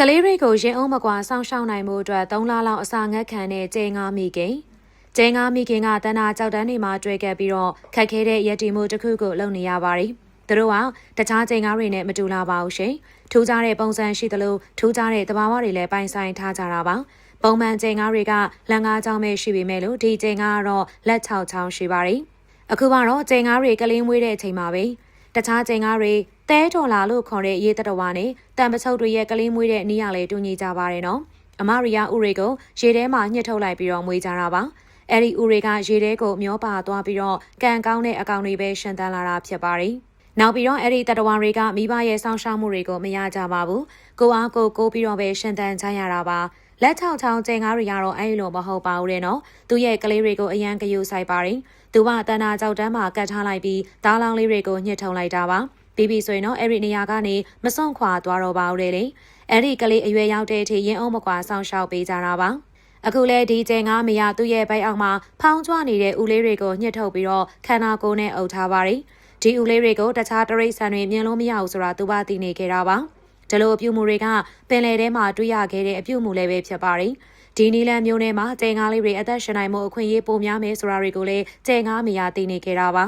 ကလေးတွေကိုရင်အုံးမကွာစောင့်ရှောက်နိုင်မှုအတွက်3လလောက်အစာငတ်ခံတဲ့ကျဲငါမိခင်ကျဲငါမိခင်ကတနာကြောက်တန်းနေမှာတွေ့ခဲ့ပြီးတော့ခက်ခဲတဲ့ရည်တည်မှုတစ်ခုကိုလုပ်နေရပါတယ်။သူတို့ကတခြားကျဲငါတွေနဲ့မတူလာပါဘူးရှင်။ထူးခြားတဲ့ပုံစံရှိသလိုထူးခြားတဲ့သဘာဝတွေလည်းပိုင်ဆိုင်ထားကြတာပါ။ပုံမှန်ကျဲငါတွေကလက်ငါးချောင်းပဲရှိပေမဲ့လို့ဒီကျဲငါကတော့လက်6ချောင်းရှိပါတယ်။အခုကတော့ကျဲငါတွေကလင်းမွေးတဲ့အချိန်မှာပဲတခြားကျင်ကားတွေ တဲတော်လာလို့ခေါ်တဲ့ရေတတော်ဝါနဲ့တန်ပချုပ်တွေရဲ့ကလေးမွေးတဲ့နီးရလေတူညီကြပါတယ်နော်အမရီယာဥတွေကိုရေထဲမှာညှစ်ထုတ်လိုက်ပြီးတော့မွေးကြတာပါအဲ့ဒီဥတွေကရေထဲကိုမျောပါသွားပြီးတော့ကန်ကောင်းတဲ့အကောင်တွေပဲရှင်သန်လာတာဖြစ်ပါတယ်နောက်ပြီးတော့အဲ့ဒီတတဝါတွေကမိဘရဲ့စောင့်ရှောက်မှုတွေကိုမရကြပါဘူးကိုအားကိုကိုပြီးတော့ပဲရှင်သန်ကြရတာပါလက်ချောင်းချောင်းကျင်ကားတွေကတော့အဲ့လိုမဟုတ်ပါဘူးတဲ့နော်သူရဲ့ကလေးတွေကိုအရန်ကြယူဆိုင်ပါတယ်သူကတန်နာကြောက်တန်းမှာကတ်ထားလိုက်ပြီးတားလောင်းလေးတွေကိုညှစ်ထုံလိုက်တာပါ ပြီးပြီဆိုရင်တော့အဲ့ဒီနေရာကနေမစွန့်ခွာသွားတော့ပါဘူးလေလေအဲ့ဒီကလေးအရွယ်ရောက်တဲ့အထိရင်အောင်မကွာဆောင်းရှောက်ပေးကြတာပါအခုလဲဒီကျင်ငါမရသူ့ရဲ့ဘိုက်အောင်မှာဖောင်းကျွနေတဲ့ဦးလေးတွေကိုညှစ်ထုတ်ပြီးတော့ခန္ဓာကိုယ်နဲ့အုပ်ထားပါတယ်ဒီဦးလေးတွေကိုတခြားတရိတ်ဆန်တွေမြင်လို့မရဘူးဆိုတာသူပါသိနေခဲ့တာပါဒီလိုအပြုမှုတွေကပင်လယ်ထဲမှာတွေ့ရခဲ့တဲ့အပြုမှုလည်းပဲဖြစ်ပါတယ်ဒီနီလန်မျိုးထဲမှာကျဲငါးလေးတွေအသက်ရှင်နိုင်မှုအခွင့်အရေးပိုများမယ်ဆိုတာတွေကိုလည်းကျဲငါးမရသိနေခဲ့တာပါ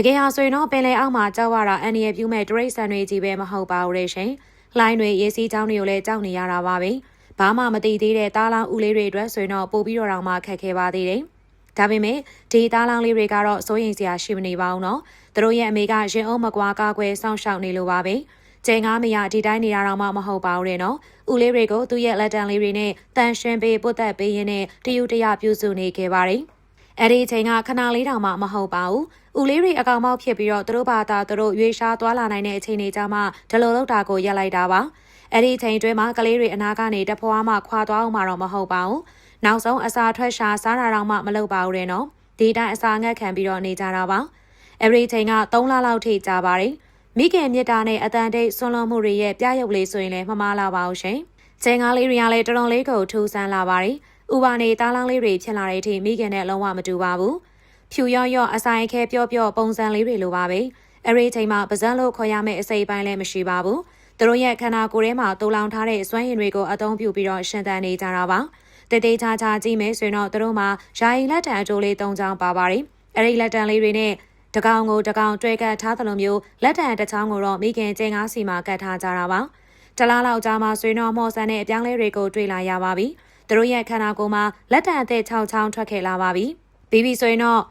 တကယ်ဟာဆိုရင်တော့ပင်လယ်အောက်မှာကြောက်ရတာအန်ဒီရဲ့ပြုမဲ့ဒရိတ်ဆန်တွေကြီးပဲမဟုတ်ပါဘူးလေရှင်။လိုင်းတွေရေးစည်းချောင်းတွေကိုလည်းကြောက်နေရတာပါပဲ။ဘာမှမသိသေးတဲ့သားလောင်းဦးလေးတွေအတွက်ဆိုရင်တော့ပို့ပြီးတော့တောင်မှခက်ခဲပါသေးတယ်။ဒါပေမဲ့ဒီသားလောင်းလေးတွေကတော့စိုးရိမ်စရာရှိမနေပါဘူးနော်။သူတို့ရဲ့အမေကရင်အုံးမကွာကားကွယ်စောင့်ရှောက်နေလို့ပါပဲ။ကျဲငါမရဒီတိုင်းနေတာတော့မှမဟုတ်ပါဘူးတဲ့နော်။ဦးလေးတွေကိုသူ့ရဲ့လက်တံလေးတွေနဲ့တန်ရှင်းပေးပုတ်သက်ပေးရင်းနဲ့တယူတရပြုစုနေခဲ့ပါတယ်။ အဲ့ဒီအချိန်ကခဏလေးတောင်မှမဟုတ်ပါဘူး။ဦးလေးတွေအကောင်မောက်ဖြစ်ပြီးတော့သူတို့ဘာသာသူတို့ရွေးရှားသွားလာနိုင်တဲ့အချိန်တွေကြမှာဒီလိုလောက်တာကိုရက်လိုက်တာပါ။အဲ့ဒီအချိန်တွင်းမှာကလေးတွေအနာကနေတဖွာမှခွာသွားအောင်မှတော့မဟုတ်ပါဘူး။နောက်ဆုံးအစာထွက်ရှာစားတာတော့မှမလုပ်ပါဘူးတဲ့နော်။ဒီတိုင်းအစာငတ်ခံပြီးတော့နေကြတာပါ။အဲ့ဒီအချိန်က3လလောက်ထိကြာပါတယ်။မိခင်မြစ်တာနဲ့အတန်တိတ်ဆွန်လွန်မှုတွေရဲ့ပြရုပ်လေးဆိုရင်လည်းမမားလာပါဘူးရှင်။ချိန်ကားလေးတွေကလည်းတော်တော်လေးကိုထူးဆန်းလာပါတယ်။ ဥပါနေသားလောင်းလေးတွေဖြစ်လာတဲ့အထိမိခင်နဲ့လုံးဝမတူပါဘူး။ဖြူရော့ရော့အဆိုင်ခဲပြော့ပြော့ပုံစံလေးတွေလိုပါပဲ။အဲ့ဒီအချိန်မှာပဇက်လို့ခေါ်ရမယ့်အစိပ်ပိုင်းလည်းမရှိပါဘူး။သူတို့ရဲ့ခန္ဓာကိုယ်ထဲမှာတူလောင်ထားတဲ့စွမ်းရည်တွေကိုအသုံးပြုပြီးတော့ရှင်သန်နေကြတာပါ။တသေးချာချာကြည့်မယ်ဆိုရင်တော့သူတို့မှာယာယီလက်တံအကျိုးလေး၃ချောင်းပါပါတယ်။အဲ့ဒီလက်တံလေးတွေနဲ့တကောင်ကိုတကောင်တွဲကတ်ထားသလိုမျိုးလက်တံတစ်ချောင်းကိုတော့မိခင်ကျင်းကားစီမှာကတ်ထားကြတာပါ။တလားလောက်ကြာမှဆွေးတော့မော်ဆန်တဲ့အပြောင်းလဲတွေကိုတွေ့လာရပါပြီ။ သူတို့ရဲ့ခန္ဓာကိုယ်မှာလက်တံအသက်6ချောင်းထွက်ခဲ့လာပါပြီ။ပြီးပြီဆိုရင်တော့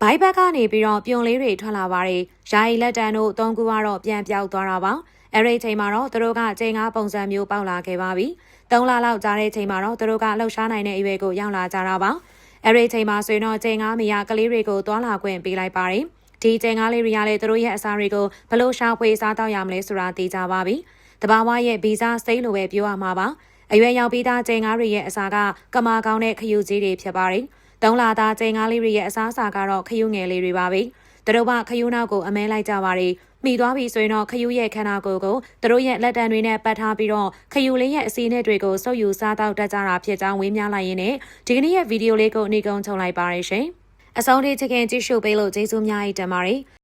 ဘိုက်ဘက်ကနေပြီးတော့ပြုံလေးတွေထွက်လာပါတယ်။ယာယီလက်တံတို့သုံးခုကတော့ပြန်ပြောက်သွားတာပါ။အဲ့ဒီချိန်မှာတော့သူတို့ကကျင်းကားပုံစံမျိုးပေါက်လာခဲ့ပါပြီ။၃လလောက်ကြာတဲ့ချိန်မှာတော့သူတို့ကလှုပ်ရှားနိုင်တဲ့အရွယ်ကိုရောက်လာကြတာပါ။အဲ့ဒီချိန်မှာဆိုရင်တော့ကျင်းကားမရကလေးတွေကိုတွာလာခွင့်ပေးလိုက်ပါတယ်။ဒီကျင်းကားလေးတွေကလည်းသူတို့ရဲ့အစားတွေကိုဘလို့ရှာဖွေစားတော့ရမလဲဆိုတာသိကြပါပြီ။တဘာဝရဲ့ဗီဇစိတ်လိုပဲပြောရမှာပါ။ အရွယ်ရောက်ပြီးသားကျင်းကားတွေရဲ့အစာကကမာကောင်းတဲ့ခယူကြီးတွေဖြစ်ပါတယ်။သုံးလာသားကျင်းကားလေးတွေရဲ့အစားအစာကတော့ခယူငယ်လေးတွေပါပဲ။သူတို့ကခယူနောက်ကိုအမဲလိုက်ကြပါတယ်။မိသွားပြီဆိုရင်တော့ခယူရဲ့ခန္ဓာကိုယ်ကိုသူတို့ရဲ့လက်တံတွေနဲ့ပတ်ထားပြီးတော့ခယူလေးရဲ့အစီနဲ့တွေကိုစုပ်ယူစားတော့တတ်ကြတာဖြစ်ကြောင်းဝေးများလိုက်ရင်းနဲ့ဒီကနေ့ရဲ့ဗီဒီယိုလေးကိုအနည်းကုန်းချုပ်လိုက်ပါရရှင်။အဆုံးထိချခင်ကြည့်ရှုပေးလို့ကျေးဇူးများကြီးတင်ပါတယ်။